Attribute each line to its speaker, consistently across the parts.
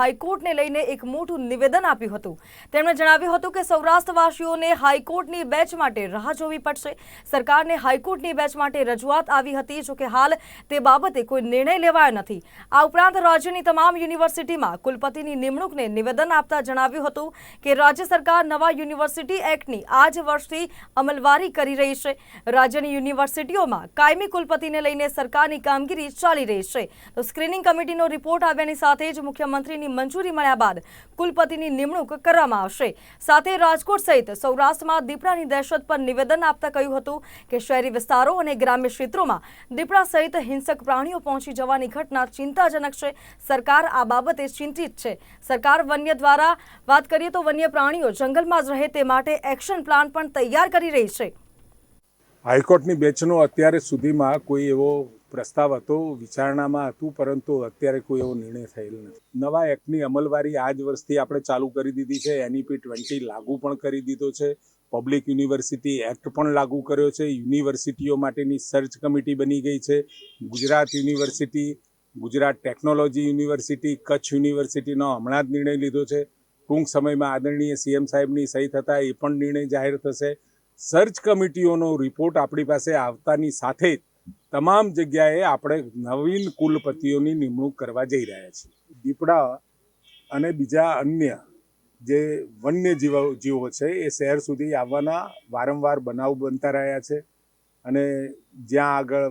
Speaker 1: હાઈકોર્ટને લઈને એક મોટું નિવેદન આપ્યું હતું. તેમણે જણાવ્યું હતું કે સૌરાષ્ટ્રવાસીઓને હાઈકોર્ટની બેચ માટે રાહ જોવી પડશે. સરકારને હાઈકોર્ટની બેચ માટે રજૂઆત આવી હતી, જોકે હાલ તે બાબતે કોઈ નિર્ણય લેવાયો નથી. આ ઉપરાંત રાજ્યની તમામ યુનિવર્સિટીમાં કુલપતિની નિમણૂકને નિવેદન આપતા જણાવ્યું હતું કે રાજ્ય સરકાર નવા યુનિવર્સિટી એક્ટની આ જ વર્ષથી અમલવારી કરી રહી છે. રાજ્યની યુનિવર્સિટીઓમાં કાયમી કુલપતિને લઈને સરકારની કામગીરી ચાલી રહી છે. તો સ્ક્રીનિંગ કમિટીનો રિપોર્ટ આવ્યાની સાથે જ મુખ્યમંત્રીની મંજૂરી મળ્યા બાદ કુલપતિની નિમણૂક કરવામાં આવશે. સાથે રાજકોટ સહિત સૌરાષ્ટ્રમાં દીપડાની દહેશત પર નિવેદન આપતા કહ્યું હતું કે શહેરી વિસ્તારો અને ગ્રામ્ય ક્ષેત્રોમાં દીપડા સહિત હિંસક પ્રાણીઓ પહોંચી જવાની ઘટના ચિંતાજનક છે. સરકાર આ બાબતે ચિંતિત છે. સરકાર વન્ય દ્વારા, વાત કરીએ તો વન્ય પ્રાણીઓ જંગલમાં જ રહે તે માટે એક્શન પ્લાન પણ તૈયાર કરી રહી છે.
Speaker 2: હાઈકોર્ટની બેચનો અત્યારે સુધીમાં કોઈ એવો પ્રસ્તાવ હતો, વિચારણામાં હતું, પરંતુ અત્યારે કોઈ એવો નિર્ણય થયેલ નથી. નવા એક્ટની અમલવારી આ જ વર્ષથી આપણે ચાલુ કરી દીધી છે. એનઈપી ટ્વેન્ટી લાગુ પણ કરી દીધો છે. પબ્લિક યુનિવર્સિટી એક્ટ પણ લાગુ કર્યો છે. યુનિવર્સિટીઓ માટેની સર્ચ કમિટી બની ગઈ છે. Gujarat university Gujarat technology university Kutch યુનિવર્સિટીનો હમણાં જ નિર્ણય લીધો છે. ટૂંક સમયમાં આદરણીય સીએમ સાહેબની સહી થતાં એ પણ નિર્ણય જાહેર થશે. સર્ચ કમિટીઓનો રિપોર્ટ આપણી પાસે આવતાની સાથે જ તમામ જગ્યાએ આપણે નવીન કુલપતિઓની નિમણૂક કરવા જઈ રહ્યા છીએ. દીપડા અને બીજા અન્ય જે વન્ય જીવો જીવો છે, એ શહેર સુધી આવવાના વારંવાર બનાવ બનતા રહ્યા છે અને જ્યાં આગળ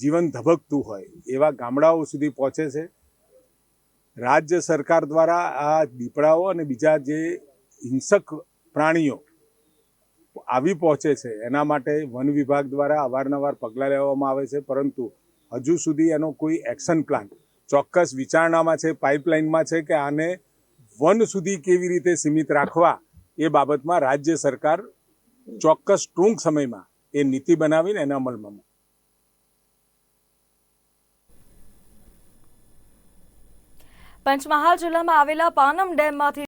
Speaker 2: જીવન ધબકતું હોય એવા ગામડાઓ સુધી પહોંચે છે. રાજ્ય સરકાર દ્વારા આ દીપડાઓ અને બીજા જે હિંસક પ્રાણીઓ આવી પહોંચે છે. એના માટે વન વિભાગ દ્વારા અવારનવાર પગલાં લેવામાં આવે છે, પરંતુ હજુ સુધી એનો કોઈ એક્શન પ્લાન ચોક્કસ વિચારણામાં છે, પાઇપલાઇનમાં છે કે આને વન સુધી કેવી રીતે સીમિત રાખવા એ બાબતમાં રાજ્ય સરકાર ચોક્કસ ટૂંક સમયમાં એ નીતિ બનાવીને એને અમલમાં
Speaker 1: પંચમહાલ જિલ્લામાં આવેલા પાનમ ડેમમાંથી